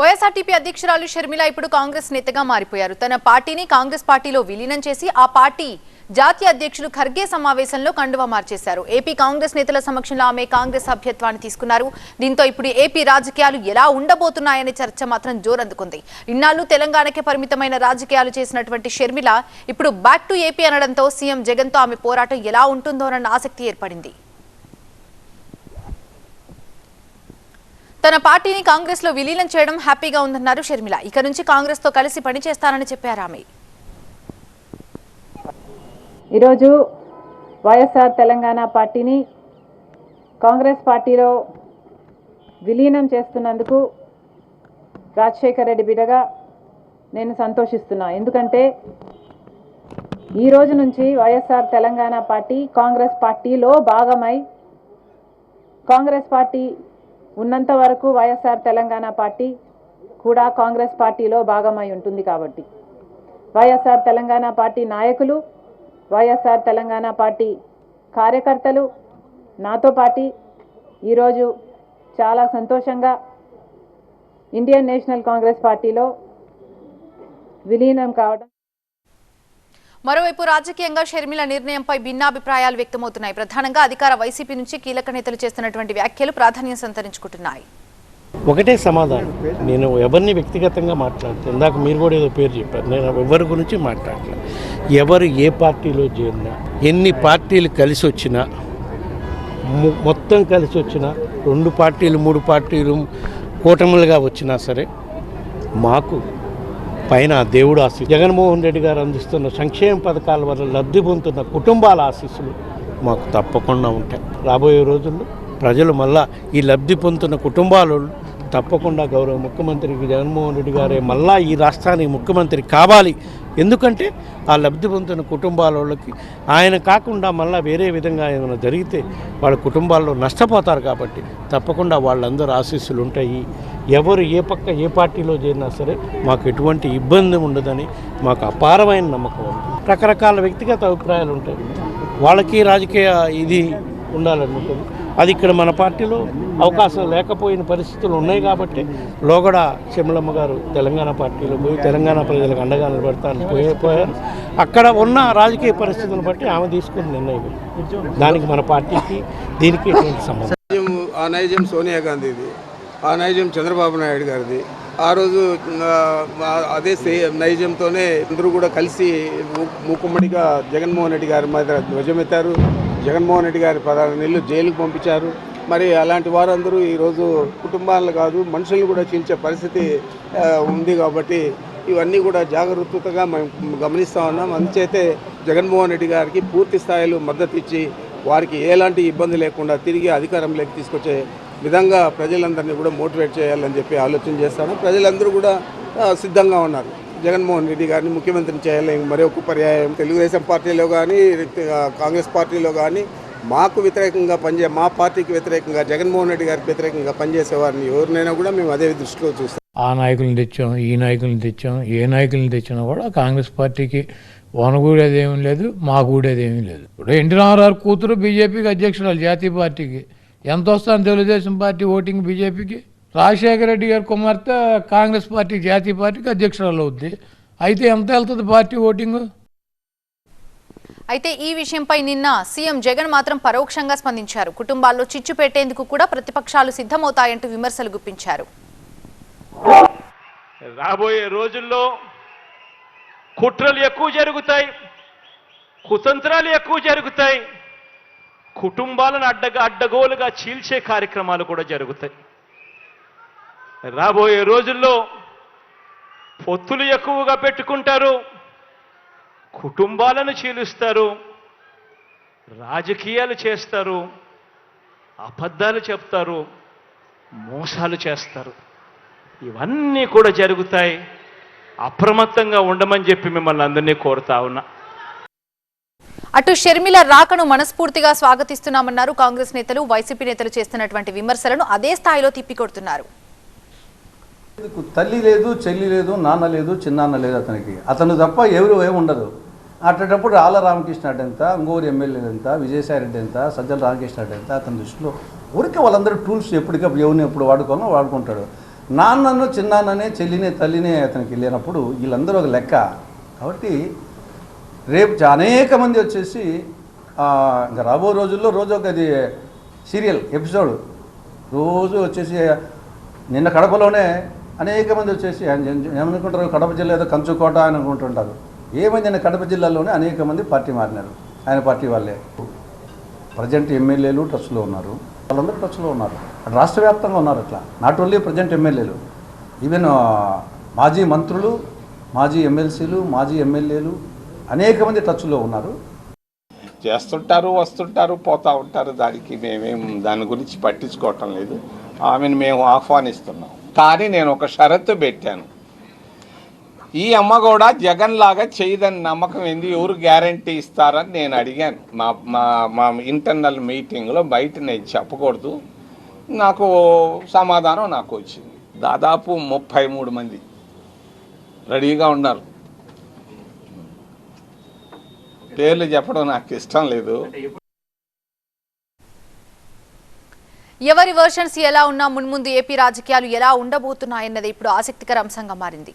YSRTP అధ్యక్షురాలు షర్మిల ఇప్పుడు కాంగ్రెస్ నేతగా మారిపోయారు. తన పార్టీని కాంగ్రెస్ పార్టీలో విలీనం చేసి ఆ పార్టీ జాతీయ అధ్యక్షులు ఖర్గే సమావేశంలో కండువా మార్చేశారు. ఏపీ కాంగ్రెస్ నేతల సమక్షంలో ఆమె కాంగ్రెస్ సభ్యత్వాన్ని తీసుకున్నారు. దీంతో ఇప్పుడు ఏపీ రాజకీయాలు ఎలా ఉండబోతున్నాయనే చర్చ మాత్రం జోరందుకుంది. ఇన్నాళ్ళు తెలంగాణకే పరిమితమైన రాజకీయాలు చేసినటువంటి షర్మిల ఇప్పుడు బ్యాక్ టు ఏపీ అనడంతో సీఎం జగన్తో ఆమె పోరాటం ఎలా ఉంటుందోనన్న ఆసక్తి ఏర్పడింది. తన పార్టీని కాంగ్రెస్లో విలీనం చేయడం హ్యాపీగా ఉందన్నారు షర్మిల. ఇక నుంచి కాంగ్రెస్తో కలిసి పనిచేస్తానని చెప్పారు ఆమె. ఈరోజు వైఎస్ఆర్ తెలంగాణ పార్టీని కాంగ్రెస్ పార్టీలో విలీనం చేస్తున్నందుకు రాజశేఖర రెడ్డి బిడగా నేను సంతోషిస్తున్నా. ఎందుకంటే ఈ రోజు నుంచి వైఎస్ఆర్ తెలంగాణ పార్టీ కాంగ్రెస్ పార్టీలో భాగమై కాంగ్రెస్ పార్టీ ఉన్నంత వరకు వైఎస్ఆర్ తెలంగాణ పార్టీ కూడా కాంగ్రెస్ పార్టీలో భాగమై ఉంటుంది కాబట్టి. వైఎస్ఆర్ తెలంగాణ పార్టీ నాయకులు వైఎస్ఆర్ తెలంగాణ పార్టీ కార్యకర్తలు నాతో పాటి ఈరోజు చాలా సంతోషంగా ఇండియన్ నేషనల్ కాంగ్రెస్ పార్టీలో విలీనం కావడం మరోవైపు రాజకీయంగా షర్మిల నిర్ణయంపై భిన్నాభిప్రాయాలు వ్యక్తమవుతున్నాయి. ప్రధానంగా అధికార వైసీపీ నుంచి కీలక నేతలు చేస్తున్నటువంటి వ్యాఖ్యలు ప్రాధాన్యం సంతరించుకుంటున్నాయి. ఒకటే సమాధానం. నేను ఎవరిని వ్యక్తిగతంగా మాట్లాడుతాను ఇందాక మీరు కూడా ఏదో పేరు చెప్పారు. నేను ఎవరి గురించి మాట్లాడలేదు ఎవరు ఏ పార్టీలో చేరినా ఎన్ని పార్టీలు కలిసి వచ్చినా మొత్తం కలిసి వచ్చినా రెండు పార్టీలు మూడు పార్టీలు కూటములుగా వచ్చినా సరే మాకు పైన దేవుడు ఆశీస్సు జగన్మోహన్ రెడ్డి గారు అందిస్తున్న సంక్షేమ పథకాల వల్ల లబ్ధి పొందుతున్న కుటుంబాల ఆశీస్సులు మాకు తప్పకుండా ఉంటాయి. రాబోయే రోజుల్లో ప్రజలు మళ్ళా ఈ లబ్ధి పొందుతున్న కుటుంబాలు తప్పకుండా గౌరవ ముఖ్యమంత్రికి జగన్మోహన్ రెడ్డి గారే మళ్ళా ఈ రాష్ట్రానికి ముఖ్యమంత్రి కావాలి. ఎందుకంటే ఆ లబ్ధి పొందుతున్న కుటుంబాల వాళ్ళకి ఆయన కాకుండా మళ్ళీ వేరే విధంగా ఏమైనా జరిగితే వాళ్ళ కుటుంబాల్లో నష్టపోతారు కాబట్టి తప్పకుండా వాళ్ళందరూ ఆశీస్సులు ఉంటాయి. ఎవరు ఏ పక్క ఏ పార్టీలో చేరినా సరే మాకు ఎటువంటి ఇబ్బంది ఉండదని మాకు అపారమైన నమ్మకం ఉంది. రకరకాల వ్యక్తిగత అభిప్రాయాలు ఉంటాయి. వాళ్ళకి రాజకీయ ఇది ఉండాలని అది ఇక్కడ మన పార్టీలో అవకాశం లేకపోయిన పరిస్థితులు ఉన్నాయి కాబట్టి లోగడ చెమ్మలమ్మ గారు తెలంగాణ పార్టీలో పోయి తెలంగాణ ప్రజలకు అండగా నిలబెడతాను పోయే పోయారు. అక్కడ ఉన్న రాజకీయ పరిస్థితులను బట్టి ఆమె తీసుకున్న నిర్ణయం దానికి మన పార్టీకి దీనికి ఎటువంటి సంబంధం ఆ నైజం సోనియా గాంధీది. ఆ నైజం చంద్రబాబు నాయుడు గారిది. ఆ రోజు అదే సే నైజంతోనే అందరూ కూడా కలిసి మూకుమ్మడిగా జగన్మోహన్ రెడ్డి గారి మీద ధ్వజమెత్తారు. జగన్మోహన్ రెడ్డి గారి పదహారు నెలలు జైలుకు పంపించారు. మరి అలాంటి వారందరూ ఈరోజు కుటుంబాలను కాదు మనుషులను కూడా చీల్చే పరిస్థితి ఉంది కాబట్టి ఇవన్నీ కూడా జాగ్రత్తగా మేము గమనిస్తూ ఉన్నాం. అందుచేతే జగన్మోహన్ రెడ్డి గారికి పూర్తి స్థాయిలో మద్దతు ఇచ్చి వారికి ఎలాంటి ఇబ్బంది లేకుండా తిరిగి అధికారంలోకి తీసుకొచ్చే విధంగా ప్రజలందరినీ కూడా మోటివేట్ చేయాలని చెప్పి ఆలోచన చేస్తాను. ప్రజలందరూ కూడా సిద్ధంగా ఉన్నారు. జగన్మోహన్ రెడ్డి గారిని ముఖ్యమంత్రిని చేయాలని మరొక పర్యాయం. తెలుగుదేశం పార్టీలో కానీ కాంగ్రెస్ పార్టీలో కానీ మాకు వ్యతిరేకంగా పనిచే మా పార్టీకి వ్యతిరేకంగా జగన్మోహన్ రెడ్డి గారికి వ్యతిరేకంగా పనిచేసే వారిని ఎవరినైనా కూడా మేము అదే దృష్టిలో చూస్తాం. ఆ నాయకులను తెచ్చాం ఈ నాయకులను తెచ్చాం ఏ నాయకులను తెచ్చినా కూడా కాంగ్రెస్ పార్టీకి వనగూడేది ఏమీ లేదు మా ఏమీ లేదు. ఇప్పుడు ఎన్టీ రామారావు కూతురు బీజేపీకి అధ్యక్షురాలు జాతీయ పార్టీకి. ఎంత వస్తాను తెలుగుదేశం పార్టీ ఓటింగ్ బీజేపీకి? రాజశేఖర రెడ్డి గారి కుమార్తె కాంగ్రెస్ పార్టీ జాతీయ పార్టీకి అధ్యక్షురాలు అవుద్ది. అయితే ఎంత వెళ్తుంది పార్టీ ఓటింగ్? అయితే ఈ విషయంపై నిన్న సీఎం జగన్ మాత్రం పరోక్షంగా స్పందించారు. కుటుంబాల్లో చిచ్చు పెట్టేందుకు కూడా ప్రతిపక్షాలు సిద్ధమవుతాయంటూ విమర్శలు గుప్పించారు. రాబోయే రోజుల్లో కుట్రలు ఎక్కువ జరుగుతాయి కుతంత్రాలు ఎక్కువ జరుగుతాయి కుటుంబాలను అడ్డగా అడ్డగోలుగా చీల్చే కార్యక్రమాలు కూడా జరుగుతాయి. రాబోయే రోజుల్లో పొత్తులు ఎక్కువగా పెట్టుకుంటారు కుటుంబాలను చీలుస్తారు రాజకీయాలు చేస్తారు అబద్ధాలు చెప్తారు మోసాలు చేస్తారు. ఇవన్నీ కూడా జరుగుతాయి. అప్రమత్తంగా ఉండమని చెప్పి మిమ్మల్ని అందరినీ కోరుతా ఉన్నా. అటు షర్మిల రాకను మనస్ఫూర్తిగా స్వాగతిస్తున్నామన్నారు కాంగ్రెస్ నేతలు వైసీపీ నేతలు చేస్తున్నటువంటి విమర్శలను అదే స్థాయిలో తిప్పికొడుతున్నారు. తల్లి లేదు చెల్లి లేదు నాన్న లేదు చిన్నాన్న లేదు అతనికి. అతను తప్ప ఎవరు ఏమి ఉండదు అట్టేటప్పుడు ఆల రామకృష్ణ రెడ్డి ఎంత ఇంకోరు ఎమ్మెల్యేలు ఎంత విజయసాయి రెడ్డి ఎంత సజ్జల రామకృష్ణ రెడ్డి ఎంత అతని దృష్టిలో ఊరికే వాళ్ళందరూ టూల్స్ ఎప్పటికప్పుడు ఎవరిని ఎప్పుడు వాడుకోవాలో వాడుకుంటాడు. నాన్నను చిన్నాన్ననే చెల్లినే తల్లినే అతనికి వెళ్ళినప్పుడు వీళ్ళందరూ ఒక లెక్క. కాబట్టి రేపు చా- అనేక మంది వచ్చేసి ఇంకా రాబో రోజుల్లో రోజు ఒకది సీరియల్ ఎపిసోడ్. రోజు వచ్చేసి నిన్న కడపలోనే అనేక మంది వచ్చేసి ఆయన ఏమనుకుంటారు? కడప జిల్లా ఏదో కంచుకోట అని అనుకుంటుంటారు. ఏమైంది ఆయన కడప జిల్లాలోనే అనేక మంది పార్టీ మారినారు. ఆయన పార్టీ వాళ్ళే. ప్రజెంట్ ఎమ్మెల్యేలు ట్రస్ట్లో ఉన్నారు. వాళ్ళందరూ టచ్లో ఉన్నారు. రాష్ట్ర వ్యాప్తంగా ఉన్నారు అట్లా. నాట్ ఓన్లీ ప్రజెంట్ ఎమ్మెల్యేలు. ఈవెన్ మాజీ మంత్రులు మాజీ ఎమ్మెల్సీలు మాజీ ఎమ్మెల్యేలు అనేక మంది టచ్లో ఉన్నారు. చేస్తుంటారు వస్తుంటారు పోతూ ఉంటారు. దానికి మేమేం దాని గురించి పట్టించుకోవటం లేదు. ఆమెను మేము ఆహ్వానిస్తున్నాం. కానీ నేను ఒక షరతు పెట్టాను. ఈ అమ్మ కూడా జగన్ లాగా చేయదని నమ్మకం ఏంది? ఎవరు గ్యారంటీ ఇస్తారని నేను అడిగాను. మా మా మా ఇంటర్నల్ మీటింగ్లో బయట నేను చెప్పకూడదు. నాకు సమాధానం నాకు వచ్చింది. దాదాపు ముప్పై మూడు మంది రెడీగా ఉన్నారు. పేర్లు చెప్పడం నాకు ఇష్టం లేదు. ఎవరి వర్షన్స్ ఎలా ఉన్నా మున్ముందు ఏపీ రాజకీయాలు ఎలా ఉండబోతున్నాయన్నది ఇప్పుడు ఆసక్తికర అంశంగా మారింది.